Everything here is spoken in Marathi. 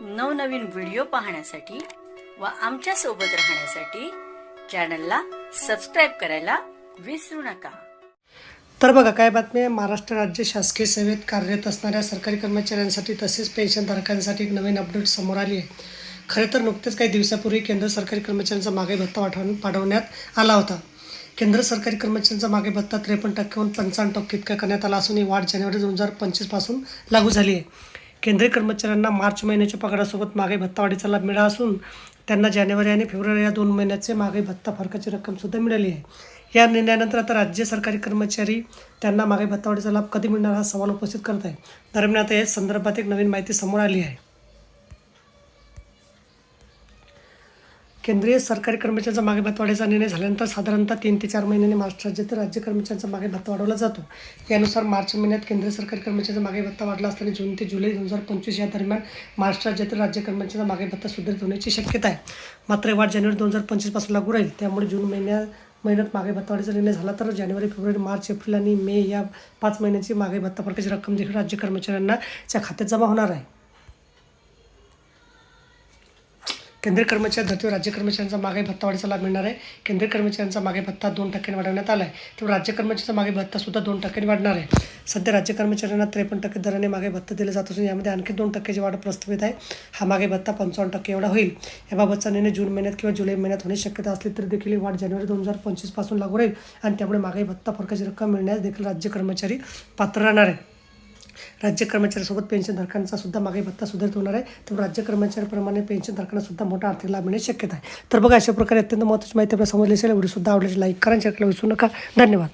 नवनवीन व्हिडिओ पाहण्यासाठी व आमच्यासोबत राहण्यासाठी चॅनलला सबस्क्राईब करायला विसरू नका. तर बघा काय बातमी आहे? महाराष्ट्र राज्य शासकीय सेवेत कार्यरत असणाऱ्या सरकारी कर्मचाऱ्यांसाठी तसेच पेन्शनधारकांसाठी एक नवीन अपडेट समोर आली आहे. खरं तर नुकतेच काही दिवसापूर्वी केंद्र सरकारी कर्मचाऱ्यांचा मागे भत्ता वाढवून पाठवण्यात आला होता. केंद्र सरकारी कर्मचाऱ्यांचा मागे भत्ता त्रेपन्न टक्क्याहून पंचावन्न टक्के इतका करण्यात आला असून ही वाढ जानेवारी दोन हजार पंचवीसपासून लागू झाली आहे. केंद्रीय कर्मचाऱ्यांना मार्च महिन्याच्या पगारासोबत मागे भत्तावाडीचा लाभ मिळाला असून त्यांना जानेवारी आणि फेब्रुवारी या दोन महिन्याचे मागे भत्ता फरकाची रक्कमसुद्धा मिळाली आहे. या निर्णयानंतर आता राज्य सरकारी कर्मचारी त्यांना मागे भत्तावाडीचा लाभ कधी मिळणार हा सवाल उपस्थित करत आहे. दरम्यान आता या संदर्भात एक नवीन माहिती समोर आली आहे. केंद्रीय सरकारी कर्मचाऱ्यांचा मागे भत्ता निर्णय झाल्यानंतर साधारणतः तीन ते चार महिन्यांनी महाराष्ट्र राज्यातील राज्य कर्मचाऱ्यांचा मागे भत्ता वाढवला जातो. यानुसार मार्च महिन्यात केंद्रीय सरकारी कर्मचाऱ्यांचा मागे भत्ता वाढला असताना जून ते जुलै दोन हजार पंचवीस या दरम्यान महाराष्ट्र राज्यातील राज्य कर्मचाऱ्यांचा मागे भत्ता सुधारित होण्याची शक्यता आहे. मात्र वाढ जानेवारी दोन हजार पंचवीसपासून लागू राहील. त्यामुळे जून महिन्या महिन्यात मागे भत्तावाढीचा निर्णय झाला तर जानेवारी फेब्रुवारी मार्च एप्रिल आणि मे या पाच महिन्यांची मागे भत्ता फरकाची रक्कम देखील राज्य कर्मचाऱ्यांना त्या खात्यात जमा होणार आहे. केंद्रीय कर्मचारी धर्तीवर राज्य कर्मचाऱ्यांचा मागे भत्ता वाढीचा लाभ मिळणार आहे. केंद्रीय कर्मचाऱ्यांचा मागे भत्ता दोन टक्क्यांनी वाढवण्यात आला आहे तर राज्य कर्मचाऱ्यांचा मागे भत्ता सुद्धा दोन टक्क्यांनी वाढणार आहे. सध्या राज्य कर्मचाऱ्यांना त्रेपन्न टक्के दराने मागे भत्ता दिला जात असून यामध्ये आणखी दोन टक्क्याची वाढ प्रस्तावित आहे. हा मागे भत्ता पंचावन्न टक्के एवढा होईल. याबाबतचा निर्णय जून महिन्यात किंवा जुलै महिन्यात होण्याची शक्यता असली तरी देखील वाढ जानेवारी दोन हजार पंचवीसपासून लागू राहील आणि त्यामुळे मागे भत्ता फरकाची रक्कम मिळण्यास देखील राज्य कर्मचारी पात्र राहणार आहे राज्य कर्मचाऱ्यासोबत पेन्शनधारकांचा सुद्धा मागे भत्ता सुधारित होणार आहे. तर राज्य कर्मचाऱ्याप्रमाणे पेन्शनधारकांना सुद्धा मोठा आर्थिक लाभ मिळण्याची शक्यता आहे. तर बघा अशा प्रकारे अत्यंत महत्त्वाची माहिती आपल्याला समजली असेल व्हिडिओ सुद्धा आवडल्याची लाईक करा शेअर करायला विसरू नका. धन्यवाद.